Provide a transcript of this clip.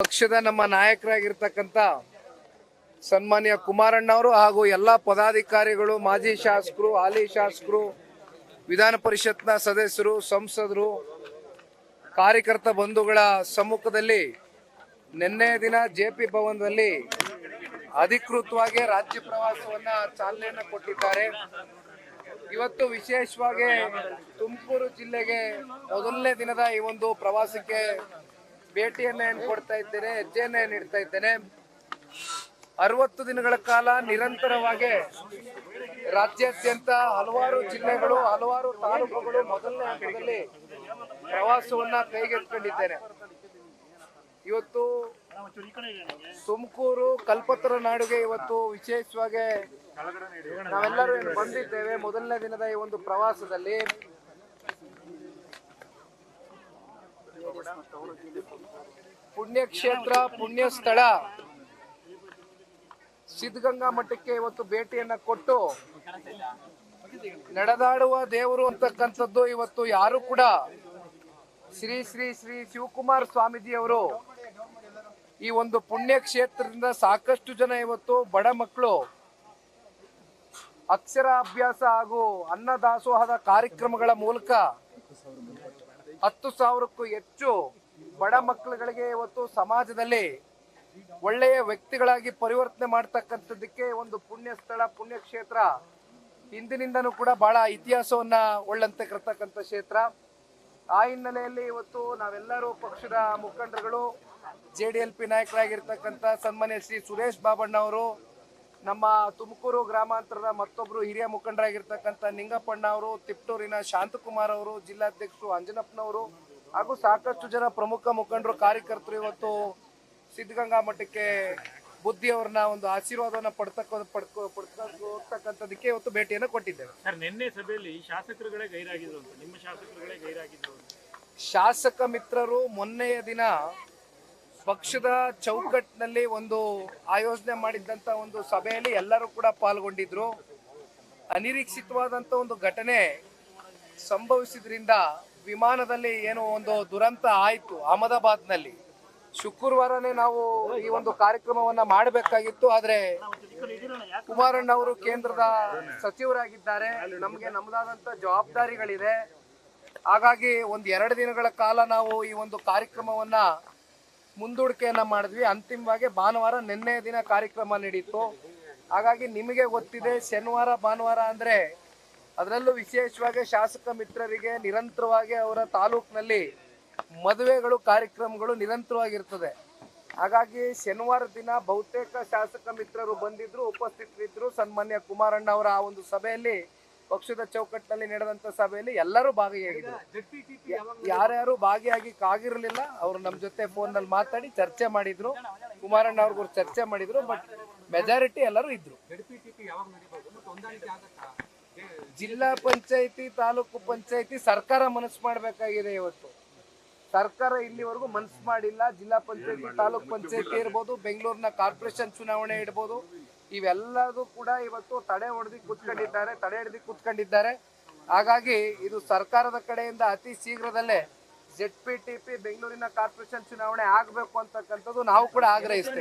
ಪಕ್ಷದ ನಮ್ಮ ನಾಯಕರಾಗಿರ್ತಕ್ಕಂಥ ಸನ್ಮಾನ್ಯ ಕುಮಾರಣ್ಣವರು ಹಾಗೂ ಎಲ್ಲ ಪದಾಧಿಕಾರಿಗಳು, ಮಾಜಿ ಶಾಸಕರು, ಹಾಲಿ ಶಾಸಕರು, ವಿಧಾನ ಪರಿಷತ್ನ ಸದಸ್ಯರು, ಸಂಸದರು, ಕಾರ್ಯಕರ್ತ ಬಂಧುಗಳ ಸಮ್ಮುಖದಲ್ಲಿ ನಿನ್ನೆ ದಿನ ಜೆ ಪಿ ಭವನದಲ್ಲಿ ಅಧಿಕೃತವಾಗಿ ರಾಜ್ಯ ಪ್ರವಾಸವನ್ನ ಚಾಲನೆಯನ್ನು ಕೊಟ್ಟಿದ್ದಾರೆ. ಇವತ್ತು ವಿಶೇಷವಾಗಿ ತುಮಕೂರು ಜಿಲ್ಲೆಗೆ ಮೊದಲನೇ ದಿನದ ಈ ಒಂದು ಪ್ರವಾಸಕ್ಕೆ ಭೇಟಿಯನ್ನ ಏನ್ ಕೊಡ್ತಾ ಇದ್ದೇನೆ ಹೆಜ್ಜೆಯನ್ನ ಏನ್ ಇಡ್ತಾ ಇದ್ದೇನೆ? ಅರವತ್ತು ದಿನಗಳ ಕಾಲ ನಿರಂತರವಾಗಿ ರಾಜ್ಯಾದ್ಯಂತ ಹಲವಾರು ಜಿಲ್ಲೆಗಳು, ಹಲವಾರು ತಾಲೂಕುಗಳು ಮೊದಲನೇ ಹಂತದಲ್ಲಿ ಪ್ರವಾಸವನ್ನ ಕೈಗೆತ್ತಿಕೊಂಡಿದ್ದೇನೆ. ಇವತ್ತು ತುಮಕೂರು, ಕಲ್ಪತರ ನಾಡಿಗೆ ಇವತ್ತು ವಿಶೇಷವಾಗಿ ನಾವೆಲ್ಲರೂ ಬಂದಿದ್ದೇವೆ, ಮೊದಲನೇ ದಿನದ ಈ ಒಂದು ಪ್ರವಾಸದಲ್ಲಿ. ಪುಣ್ಯಕ್ಷೇತ್ರ ಪುಣ್ಯ ಸ್ಥಳ ಸಿದ್ಧಗಂಗಾ ಮಠಕ್ಕೆ ಇವತ್ತು ಭೇಟಿಯನ್ನ ಕೊಟ್ಟು ನಡೆದಾಡುವ ದೇವರು ಅಂತಕ್ಕಂಥದ್ದು ಇವತ್ತು ಯಾರು ಕೂಡ ಶ್ರೀ ಶ್ರೀ ಶ್ರೀ ಶಿವಕುಮಾರ ಸ್ವಾಮೀಜಿಯವರು ಈ ಒಂದು ಪುಣ್ಯ ಕ್ಷೇತ್ರದಿಂದ ಸಾಕಷ್ಟು ಜನ ಇವತ್ತು ಬಡ ಮಕ್ಕಳು ಅಕ್ಷರ ಅಭ್ಯಾಸ ಹಾಗೂ ಅನ್ನದಾಸೋಹದ ಕಾರ್ಯಕ್ರಮಗಳ ಮೂಲಕ ಹತ್ತು ಸಾವಿರಕ್ಕೂ ಹೆಚ್ಚು ಬಡ ಮಕ್ಕಳುಗಳಿಗೆ ಇವತ್ತು ಸಮಾಜದಲ್ಲಿ ಒಳ್ಳೆಯ ವ್ಯಕ್ತಿಗಳಾಗಿ ಪರಿವರ್ತನೆ ಮಾಡ್ತಕ್ಕಂಥದ್ದಕ್ಕೆ ಒಂದು ಪುಣ್ಯ ಸ್ಥಳ, ಪುಣ್ಯ ಕ್ಷೇತ್ರ ಹಿಂದಿನಿಂದನೂ ಕೂಡ ಬಹಳ ಇತಿಹಾಸವನ್ನ ಒಳ್ಳಂತೆ ಕರ್ತಕ್ಕಂಥ ಕ್ಷೇತ್ರ. ಆ ಹಿನ್ನೆಲೆಯಲ್ಲಿ ಇವತ್ತು ನಾವೆಲ್ಲರೂ ಪಕ್ಷದ ಮುಖಂಡರುಗಳು, ಜೆ ಡಿ ಎಲ್ ಪಿ ನಾಯಕರಾಗಿರ್ತಕ್ಕಂಥ ಸನ್ಮಾನ್ಯ ಶ್ರೀ ಸುರೇಶ್ ಬಾಬಣ್ಣ ಅವರು ನಮ್ಮ ತುಮಕೂರು ಗ್ರಾಮಾಂತರದ ಮತ್ತೊಬ್ಬರು ಹಿರಿಯ ಮುಖಂಡರಾಗಿರ್ತಕ್ಕಂಥ ನಿಂಗಪ್ಪಣ್ಣ ಅವರು ತಿಪ್ಟೂರಿನ ಶಾಂತಕುಮಾರ್ ಅವರು, ಜಿಲ್ಲಾಧ್ಯಕ್ಷರು ಅಂಜನಪ್ಪನವರು ಹಾಗೂ ಸಾಕಷ್ಟು ಜನ ಪ್ರಮುಖ ಮುಖಂಡರು ಕಾರ್ಯಕರ್ತರು ಇವತ್ತು ಸಿದ್ಧಗಂಗಾ ಮಠಕ್ಕೆ ಬುದ್ಧಿಯವ್ರನ್ನ ಒಂದು ಆಶೀರ್ವಾದವನ್ನ ಪಡ್ತಕ್ಕ ಪಡ್ಕೊ ಪಡ್ಕ ಹೋಗ್ತಕ್ಕಂಥದಕ್ಕೆ ಇವತ್ತು ಭೇಟಿಯನ್ನು ಕೊಟ್ಟಿದ್ದೇವೆ. ಸರ್ ನಿನ್ನೆ ಸಭೆಯಲ್ಲಿ ಶಾಸಕರುಗಳೇ ಗೈರಾಗಿದ್ರು ಅಂತ. ನಿಮ್ಮ ಶಾಸಕರುಗಳೇ ಗೈರಾಗಿದ್ರು ಶಾಸಕ ಮಿತ್ರರು ಮೊನ್ನೆಯ ದಿನ ಪಕ್ಷದ ಚೌಕಟ್ಟಿನಲ್ಲಿ ಒಂದು ಆಯೋಜನೆ ಮಾಡಿದ್ದಂತ ಒಂದು ಸಭೆಯಲ್ಲಿ ಎಲ್ಲರೂ ಕೂಡ ಪಾಲ್ಗೊಂಡಿದ್ರು. ಅನಿರೀಕ್ಷಿತವಾದಂತ ಒಂದು ಘಟನೆ ಸಂಭವಿಸಿದ್ರಿಂದ ವಿಮಾನದಲ್ಲಿ ಏನೋ ಒಂದು ದುರಂತ ಆಯಿತು ಅಹಮದಾಬಾದ್ನಲ್ಲಿ. ಶುಕ್ರವಾರನೇ ನಾವು ಈ ಒಂದು ಕಾರ್ಯಕ್ರಮವನ್ನ ಮಾಡಬೇಕಾಗಿತ್ತು, ಆದರೆ ಕುಮಾರಣ್ಣ ಅವರು ಕೇಂದ್ರದ ಸಚಿವರಾಗಿದ್ದಾರೆ. ನಮಗೆ ನಮ್ಮದಾದಂತ ಜವಾಬ್ದಾರಿಗಳಿದೆ. ಹಾಗಾಗಿ ಒಂದು ಎರಡು ದಿನಗಳ ಕಾಲ ನಾವು ಈ ಒಂದು ಕಾರ್ಯಕ್ರಮವನ್ನ ಮುಂದೂಡಿಕೆಯನ್ನ ಮಾಡಿದ್ವಿ. ಅಂತಿಮವಾಗಿ ಭಾನುವಾರ ನಿನ್ನೆ ದಿನ ಕಾರ್ಯಕ್ರಮ ನಡೀತು. ಹಾಗಾಗಿ ನಿಮಗೆ ಗೊತ್ತಿದೆ, ಶನಿವಾರ ಭಾನುವಾರ ಅಂದ್ರೆ ಅದರಲ್ಲೂ ವಿಶೇಷವಾಗಿ ಶಾಸಕ ಮಿತ್ರರಿಗೆ ನಿರಂತರವಾಗಿ ಅವರ ತಾಲೂಕಿನಲ್ಲಿ ಮದುವೆಗಳು, ಕಾರ್ಯಕ್ರಮಗಳು ನಿರಂತರವಾಗಿರ್ತದೆ. ಹಾಗಾಗಿ ಶನಿವಾರ ದಿನ ಬಹುತೇಕ ಶಾಸಕ ಮಿತ್ರರು ಬಂದಿದ್ರು ಉಪಸ್ಥಿತರಿದ್ದರು ಸನ್ಮಾನ್ಯ ಕುಮಾರಣ್ಣ ಅವರ ಆ ಒಂದು ಸಭೆಯಲ್ಲಿ, ಪಕ್ಷದ ಚೌಕಟ್ಟಿನಲ್ಲಿ ನಡೆದಂತ ಸಭೆಯಲ್ಲಿ ಎಲ್ಲರೂ ಭಾಗಿಯಾಗಿದ್ರು ಯಾರ್ಯಾರು ಭಾಗಿಯಾಗಿ ಆಗಿರಲಿಲ್ಲ ಅವರು ನಮ್ಮ ಜೊತೆ ಫೋನ್ನಲ್ಲಿ ಮಾತಾಡಿ ಚರ್ಚೆ ಮಾಡಿದ್ರು. ಕುಮಾರಣ್ಣ ಅವ್ರಿಗೂ ಚರ್ಚೆ ಮಾಡಿದ್ರು, ಬಟ್ ಮೆಜಾರಿಟಿ ಎಲ್ಲರೂ ಇದ್ರು. ಜಿಲ್ಲಾ ಪಂಚಾಯತಿ, ತಾಲೂಕು ಪಂಚಾಯತಿ ಸರ್ಕಾರ ಮನಸ್ಸು ಮಾಡಬೇಕಾಗಿದೆ ಇವತ್ತು. ಸರ್ಕಾರ ಇಲ್ಲಿವರೆಗೂ ಮನಸ್ಸು ಮಾಡಿಲ್ಲ. ಜಿಲ್ಲಾ ಪಂಚಾಯತಿ, ತಾಲೂಕ್ ಪಂಚಾಯತಿ ಇರ್ಬೋದು, ಬೆಂಗಳೂರಿನ ಕಾರ್ಪೊರೇಷನ್ ಚುನಾವಣೆ ಇರ್ಬೋದು, ಇವೆಲ್ಲದೂ ಕೂಡ ಇವತ್ತು ತಡೆ ಹೊಡೆದಿ ಕೂತ್ಕೊಂಡಿದ್ದಾರೆ, ತಡೆ ಹಿಡಿದು ಕೂತ್ಕೊಂಡಿದ್ದಾರೆ. ಹಾಗಾಗಿ ಇದು ಸರ್ಕಾರದ ಕಡೆಯಿಂದ ಅತಿ ಶೀಘ್ರದಲ್ಲೇ ಜೆಡ್ ಪಿ ಬೆಂಗಳೂರಿನ ಕಾರ್ಪೊರೇಷನ್ ಚುನಾವಣೆ ಆಗಬೇಕು ಅಂತಕ್ಕಂಥದ್ದು ನಾವು ಕೂಡ ಆಗ್ರಹಿಸ್ತೇವೆ.